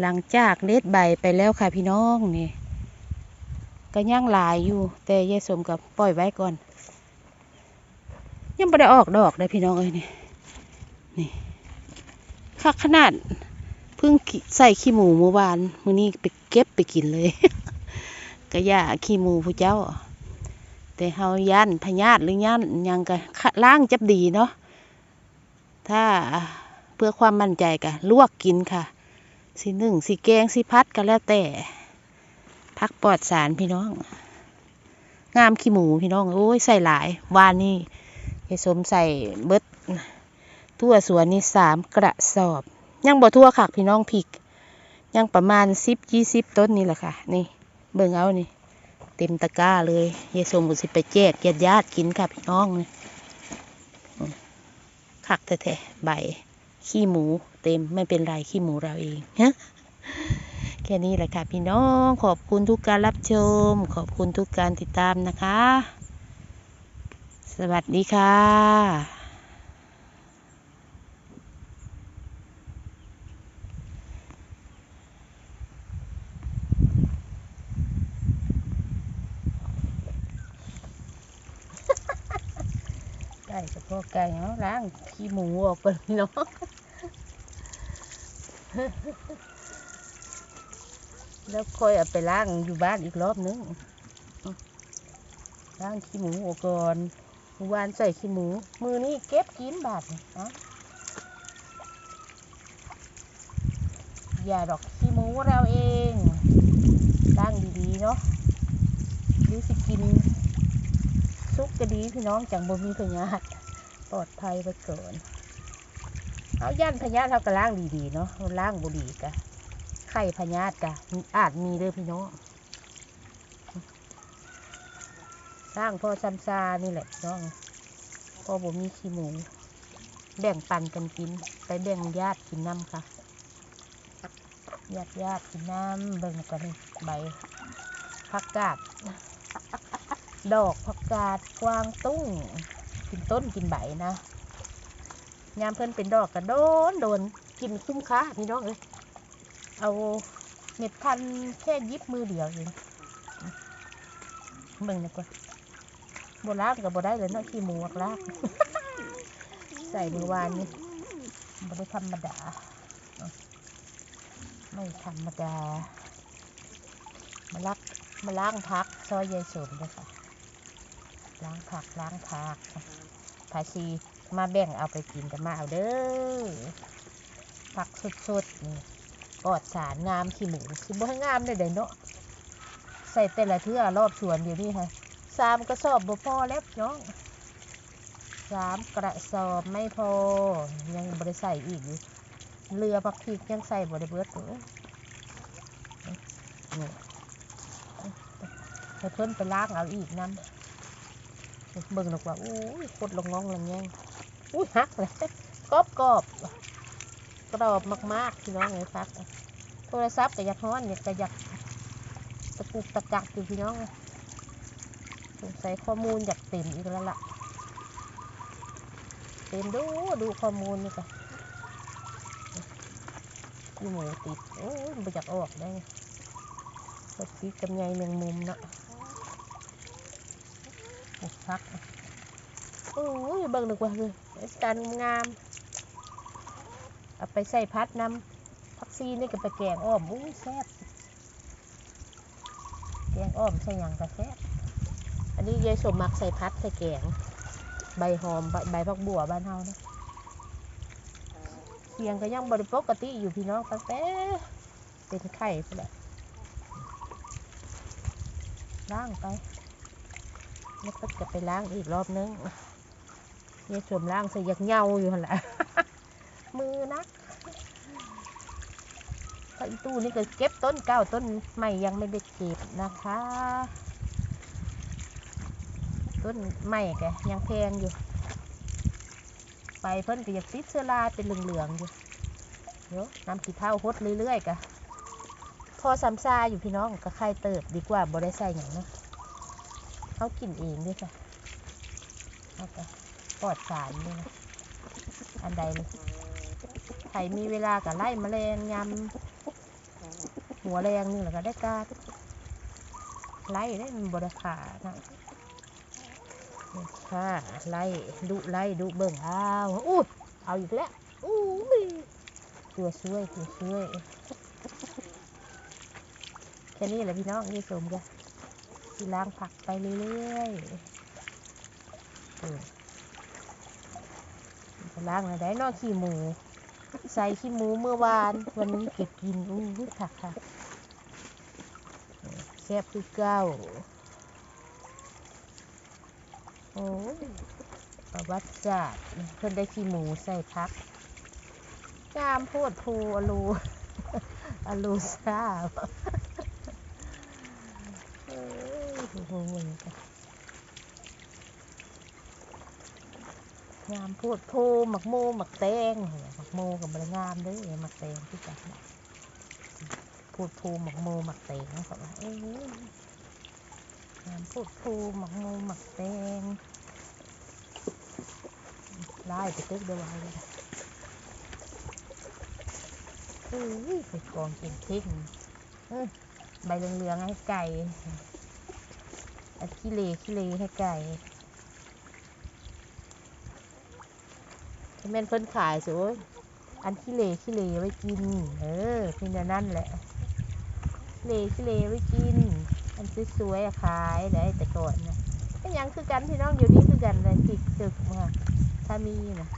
หลังจากเด็ดใบไปแล้วค่ะพี่น้องนี่ก็ย่างลายอยู่ แต่ยายสมกับปล่อยไว้ก่อน ยังไม่ได้ออกดอกเลยพี่น้องเอ้ยนี่นี่คักขนาดเพิ่งใส่ขี้หมูเมื่อวานมื้อนี้ไปเก็บไปกินเลยก็ย่าขี้หมูผู้เจ้า แต่เฮาย่านพยาธิหรือย่านยังก็ล้างจับดีเนาะถ้าเพื่อความมั่นใจก็ลวกกินค่ะ สีหนึ่งสีแกงสีพัดก็แล้วแต่พักปลอดสารพี่น้อง งามขี้หมูพี่น้อง โอ้ยใส่หลายวานนี่ยายสมใส่เบิดทั่วสวนนี่สามกระสอบ ยังบ่ทั่วค่ะพี่น้องพริก ยังประมาณสิบยี่สิบต้นนี่แหละค่ะ นี่ เบิ่งเอานี่ เต็มตะกร้าเลยยายสมก็สิไปแจกญาติญาติกินค่ะพี่น้องนี่คักแท้ๆใบ ขี้หมูเต็มไม่เป็นไรขี้หมูเราเองฮะแค่นี้แหละค่ะพี่น้องขอบคุณทุกการรับชม ขอบคุณทุกการติดตามนะคะ สวัสดีค่ะ ไก่เฉพาะไก่เนาะล้างขี้หมูออกไปพี่น้องแล้วค่อยเอาไปล้างอยู่บ้านอีกรอบนึงล้างขี้หมูออกก่อนวานใส่ขี้หมู มือนี้เก็บกินบาทนี่เอาอย่าดอกขี้หมูเราเองล้างดีๆเนาะหรือสิกิน ซุกก็ดีพี่น้องจังบ่มีพยาธิปลอดภัยไปเกินเอาย่านพยาธิเราก็ล้างดีๆเนาะเราล้างบุดีกะไข่พยาธิกะอาจมีเด้อพี่น้องล้างพอซ้ำซานี่แหละน้องพอบ่มีขี้หมู แบ่งปันกันกิน ไปแบ่งญาติกินน้ำค่ะญาติญาติกินน้ำเบิ่งกันใบผักกาด ดอกผักกาดกวางตุ้ง กินต้นกินใบนะยามเพิ่นเป็นดอกกระโดนโดนกินคุ้มค่าพี่น้องเอ้ยเอาเม็ดพันแค่ยิบมือเดียวเองเบิ่งนะก่อนโบลากกับโบได้เลยเนาะขี้หมูกลากใส่เมื่อวานนี้บ่ได้ธรรมดา ไม่ธรรมดา มาลักมาล้างพักซอยยายสมด้วยค่ะ ล้างผักล้างผักภาชีมาแบ่งเอาไปกินกันมาเอาเด้อผักสดๆนี่ปลอดสารงามขี้หมูสิบ่งามเลยเด้อเนาะใส่แต่ละเทื่อรอบสวนเดี๋ยวนี้ค่ะสามกระสอบบ่พอแล้วน้องสามกระสอบไม่พอ ยังบ่ได้ใส่อีกเรือผักพริกยังใส่บ่ได้เบิดเลยนี่เพิ่นไปล้างเอาอีกน้ำ เบิ่งหรอกว่าอุ้ยโคตรลงงองลงแงงอุ้ยหักเลยกรอบกรอบกรอบมากๆพี่น้องเลยครับโทรศัพท์ก็อยากฮ้อนอยากจะอยากตะกุกตะกักอยู่พี่น้องสงสัยข้อมูลอยากเต็มอีกแล้วล่ะเต็มดูดูข้อมูลนี่ก็ยี่หมูติดโอ้ยมันบ่อยากออกได้ไงก็ติดกับไงแมงมุมเนาะ พักโอ้ยเบิ่งดีกว่าเลยการงาม เอาไปใส่พัดน้ำพักซีนี่ก็ไปแกงอ้อมอุ้ยแซ่บแกงอ้อมใส่หยังก็แซ่บอันนี้ยายสมมักใส่พัดใส่แกง ใบหอมใบใบพักบัวบ้านเฮานะเสียงก็ยังบริปกติอยู่พี่น้องตั้งแต่เป็นไข่พุ่นแหละล้างไป แล้วก็จะไปล้างอีกรอบนึงยายสวมล้างใส่ยักเหงาอยู่หั่นแหละมือนักก็อีตู้นี่ก็เก็บต้นเก้าต้นใหม่ยังไม่ได้เก็บนะคะ ต้นใหม่แกยังแพงอยู่ ไปเพิ่นก็อยากติดเสื้อลายเป็นเหลืองๆอยู่เดี๋ยวน้ำขี้เท่าหดเรื่อยๆกะพอซ้ำซาอยู่พี่น้องก็ใครเติบดีกว่าบ่ได้ใส่อย่างเนาะ เขากินเองด้วยค่ะเอาไปปลอดสารด้วยนะอันใดเลยใครมีเวลากับไล่แมลงยำหัวแรงนึงแล้วก็ได้การไล่ได้บริขานะค่ะไล่ดุไล่ดุเบิ่งอ้าอู้เอาอีกแล้วอู้ยตัวช่วยตัวช่วยแค่นี้แหละพี่น้องนี่สมกัน ที่ล้างผักไปเรื่อยๆจะล้างอะไรได้นอกขี้หมู ใส่ขี้หมูเมื่อวาน วันนี้เก็บกินอู้หูค่ะค่ะแซ่บคือเก้าโอ้ประวัติศาสตร์เพิ่นได้ขี้หมูใส่พักงามโพดโพอลูอลูซาเอ้ ยโอ้เหมือนกันงามโพดโพหมักโมหมักแตงหมักโมกับบรงามด้อหมักแตงที่จัดโพดโพหมักโมหมักแตงเขาว่าเอ้ยงามโพดโพหมักโมหมักแตงไล่ไปตึกเดียวไวเลยอุ้ยไปกองเก่งเท่งเอ้ยใบเหลืองๆให้ไก่ อันขี้เลขี้เลให้ไก่ที่แม่นเพิ่นขายสิโอ้ยอันขี้เลขี้เลไว้กิน เออเพียงแต่นั่นแหละขี้เลขี้เลไว้กิน อันสวยๆขายได้แต่ก่อนนะก็ยังคือกันพี่น้องอยู่นี่คือกันเลยติดตึกมาถ้ามีนะ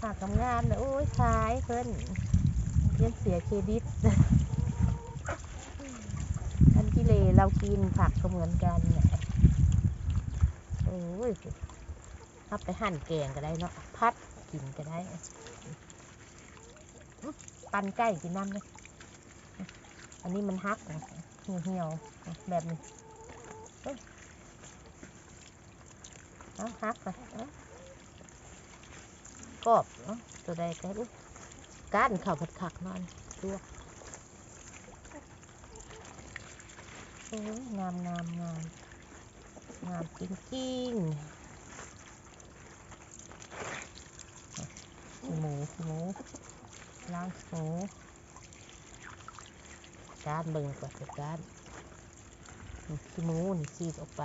ฝากกำงานนะโอ้ยขายเพิ่นยังเสียเครดิต เลเรากินผักก็เหมือนกันเนี่ยโอ้ยเอาไปหั่นแกงก็ได้เนาะพัดกินก็ได้ปันใกล้กินน้ำเลยอันนี้มันฮักเหี่ยวเหี่ยวแบบนี้เอาฮักไปเอากรอบเนาะตัวใดก็รู้ก้านข่าวผัดขักนอนตัว โอ้ยงามงามงามงามจริงจริงหมูหมูล้างหมูกานเบิ่งก่อนเดี๋ยวก้านนี่ขี้หมูนี่ซีดออกไป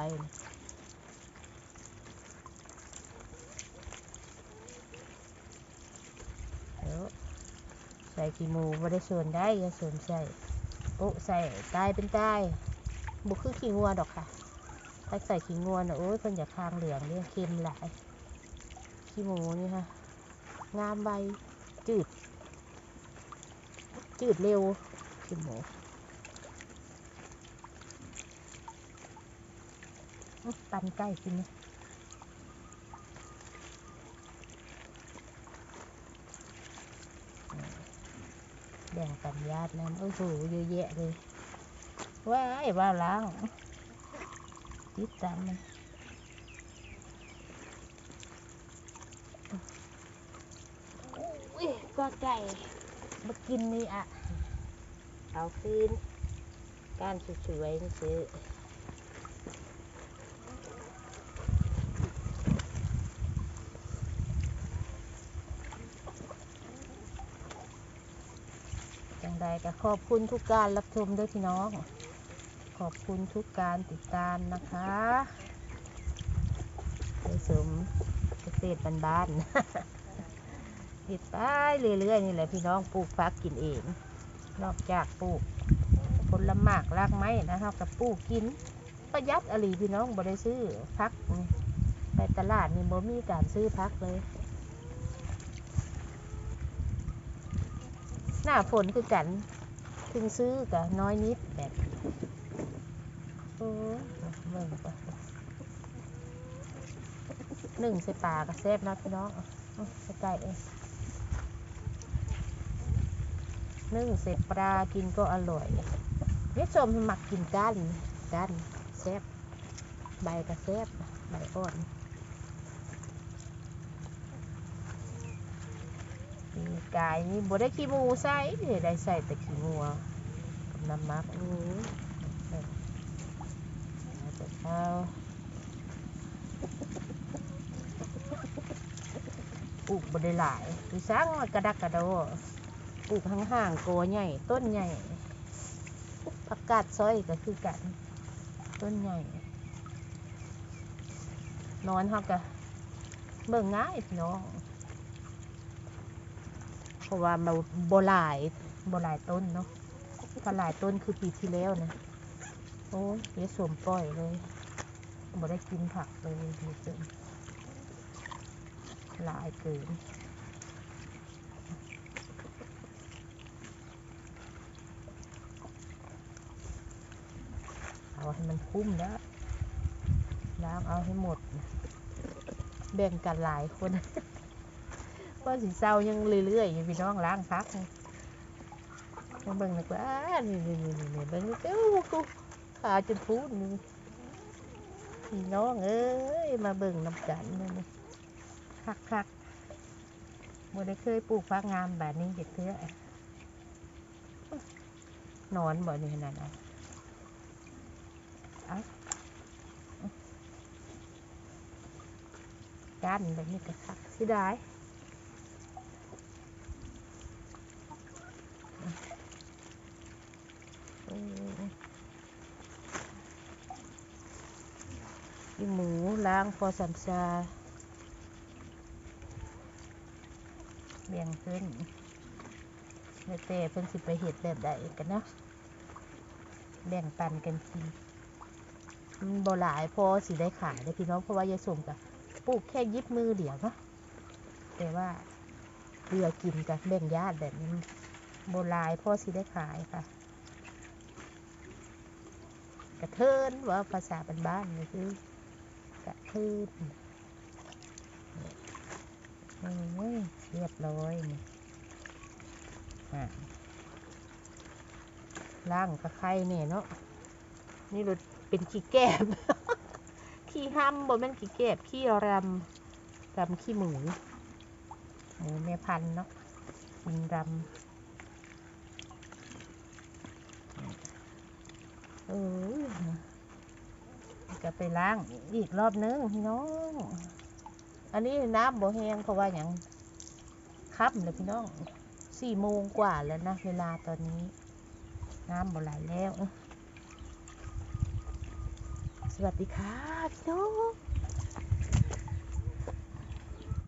เดี๋ยวใส่ขี้หมูไม่ได้ส่วนได้อย่าส่วนใส่โอ้ใส่ตายเป็นตาย บุคือขี้งัวดอกค่ะถ้าใส่ขี้งัวนะโอ้ยเพิ่นอยากคางเหลืองเรียเค็มหลาย ขี้หมูนี่ค่ะ งามใบจืด จืดเร็วขี้หมูปันใกล้กินไหมแบ่งปันญาตินั้นโอ้โหเยอะแยะเลย ว้ายว่าล้างติดตามมันอุ้ยก็ไก่มากินนี่อะ เอาคืนก้านสวยๆนี่ซื้อจังใดก็ขอบคุณทุกการรับชมด้วยพี่น้องข อบคุณทุกการติดตามนะคะเสริมเกษตรบ้านๆเห็ดไปเรื่อยๆนี่แหละพี่น้องปลูกฟักกินเอง นอกจากปลูกผลหมากรากไม้นะครับกับปลูกกิน ประหยัดอหลีพี่น้องบ่ได้ซื้อพักไปตลาดนี่บ่มีการซื้อพักเลย หน้าฝนคือกันถึงซื้อกับน้อยนิดแบบ โอ้ยเบิ่งไปหนึ่งใส่ปลากระแซบนะพี่น้องอื้อใกล้ๆเองนึ่งเสร็จปลากินก็อร่อยนี่ชมหมักกินก้านก้านแซบใบกระแซบใบอ่อนปีกายนี่บ่ได้ขี้หมูใส่เดี๋ยวได้ใส่แต่ขี้งัวน้ำมักอู้ เอาปลูกบ่ได้หลายคือสร้างกระดักกระโดปลูกห่างๆโกใหญ่ต้นใหญ่กาดซอยก็คือกัน ต้นใหญ่นอนเขาก็เบิ่งง่ายพี่น้องเพราะว่ามันบ่หลายบ่หลายต้นเนาะถ้าหลายต้นคือปีที่แล้วนะ โอ้ยเดี๋ยวสวมปล่อยเลยบ่ได้กินผักเลยเหลือเกินหลายเกินเอาให้มันคุ้มแล้วล้างเอาให้หมด แบ่งกันหลายคนว่าสิเศร้ายังเรื่อยๆอยู่พี่น้องล้างพักเบิ่งนักว่านี่นี่นี่เบิ่งเจ้ากูาจนพูดนี่พี่น้องเอ้ยมาเบิ่งน้ำกันนี่คักคักๆบ่ได้เคยปลูกฟักงามแบบนี้เด็กเทื่อนอนบ่นี่นาดนั้นกันแบบนี้ก็คักสิได้เออ อีหมูล้างพอสัมซาเบี่ยงขึ้นแล้วแต่เพิ่นสิไปเห็ดแบบใดกันเนาะแบ่งปันกันกินมันบ่หลายพอสิได้ขายได้พี่น้องเพราะว่ายายสมกับปลูกแค่ยิบมือเดียวเนาะแต่ว่าเรือกินกับแบ่งญาติแบบนี้โบราณพ่อสิได้ขายค่ะ กระเทินว่าภาษาบ้านๆนี่คือ กระเทินโอ้ยเรียบร้อยนี่ล่างกระไข่เนี่ยเนาะ นี่รถเป็นขี้แก้มขี้ห้ำบ่แม่นขี้เก็บขี้รำรำขี้หมู หมูแม่พันธุ์เนาะกินรำเออ ก็ไปล้างอีกรอบนึงพี่น้อง อันนี้น้ำบ่แห้งเพราะว่าอย่างคับเลยพี่น้องสี่โมงกว่าแล้วนะ เวลาตอนนี้ น้ำบ่ไหลแล้ว สวัสดีค่ะพี่น้อง